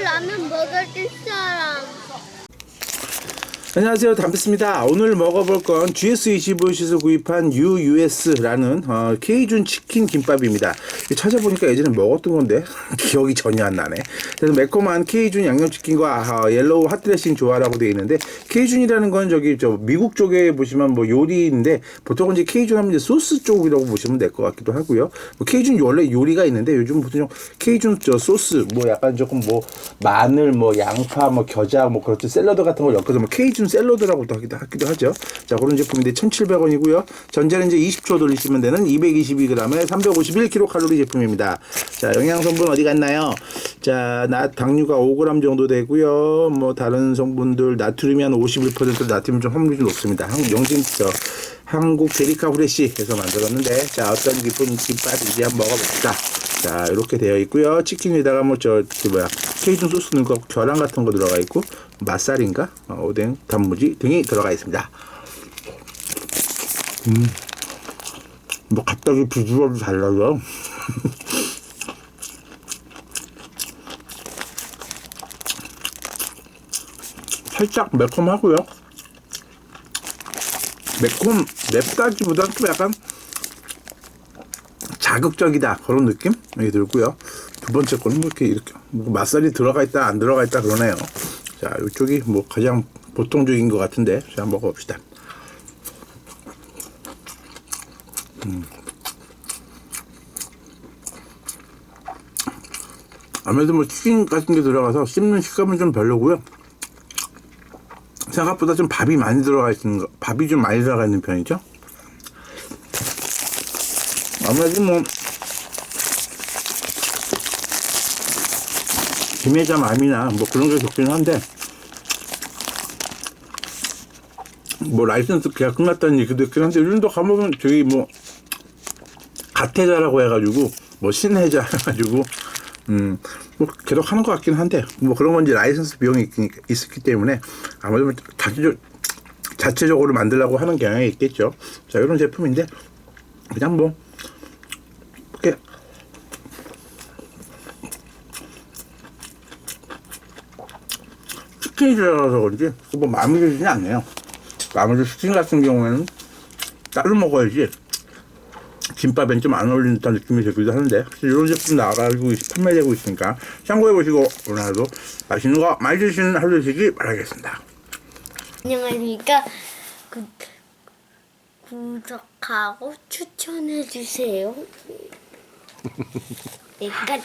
라면 먹을 사람. 안녕하세요. 담비스입니다. 오늘 먹어볼 건 GS25에서 구입한 UUS라는 어, 케이준 치킨 김밥입니다. 찾아보니까 예전에 먹었던 건데 기억이 전혀 안 나네 그래서 매콤한 케이준 양념치킨과 어, 옐로우 핫드레싱 좋아라고 되어 있는데 케이준이라는 건 저기 저 미국 쪽에 보시면 뭐 요리인데 보통은 이제 케이준 하면 이제 소스 쪽이라고 보시면 될 것 같기도 하고요. 뭐 케이준 원래 요리가 있는데 요즘 보통 케이준 저 소스 뭐 약간 조금 뭐 마늘 뭐 양파 뭐 겨자 뭐 그렇죠. 샐러드 같은 걸 엮어서 뭐 케이준 샐러드라고도 하기도, 하기도 하죠. 자 그런 제품인데 1700원이고요. 전자는 이제 20초 돌리시면 되는 222g에 351kcal 제품입니다. 자 영양 성분 어디 갔나요? 자 나, 당류가 5g 정도 되고요. 뭐 다른 성분들 나트륨이 한 51% 나트륨 좀좀 높습니다. 한국 영진 저 한국 데리카 후레쉬에서 만들었는데 자 어떤 기쁜 김밥인지 한번 먹어봅시다. 자 이렇게 되어 있고요. 치킨 위에다가 뭐저 그 뭐야 케이준 소스 넣은 거 계란 같은 거 들어가 있고 맛살인가? 어, 오뎅 단무지 등이 들어가 있습니다. 음 뭐 갑자기 비주얼이 달라요 살짝 매콤하고요 매콤 맵다기보다는 좀 약간 자극적이다 그런 느낌이 들고요. 두 번째 거는 뭐 이렇게 이렇게 뭐 맛살이 들어가 있다 안 들어가 있다 그러네요. 자 이쪽이 뭐 가장 보통적인 것 같은데 자 먹어봅시다. 음. 아무래도 뭐 치킨 같은 게 들어가서 씹는 식감은 좀 별로고요. 생각보다 좀 밥이 많이 들어가 있는 거, 밥이 좀 많이 들어가 있는 편이죠. 아무래도 뭐 김혜자 암이나 뭐 그런 게 좋긴 한데 뭐 라이선스 계약 끝났다는 얘기도 있긴 한데 요즘도 가보면 저기 뭐 가태자라고 해가지고 뭐 신혜자 해가지고 음 뭐 계속 하는 것 같긴 한데 뭐 그런 건 이제 라이선스 비용이 있, 있었기 때문에 아무래도 뭐 자체적 자체적으로 만들려고 하는 경향이 있겠죠. 자 이런 제품인데 그냥 뭐 이렇게 치킨이 들어가서 그런지 뭐 마음에 들지는 않네요. 아무래도 치킨 같은 경우에는 따로 먹어야지 김밥엔 좀 안 어울리는 듯한 느낌이 들기도 하는데 이런 제품 나가지고 판매되고 있으니까 참고해 보시고 오늘도 맛있는 거 많이 드시는 하루 되시기 바라겠습니다. 안녕하십니까. 구, 구독하고 추천해 주세요. 내가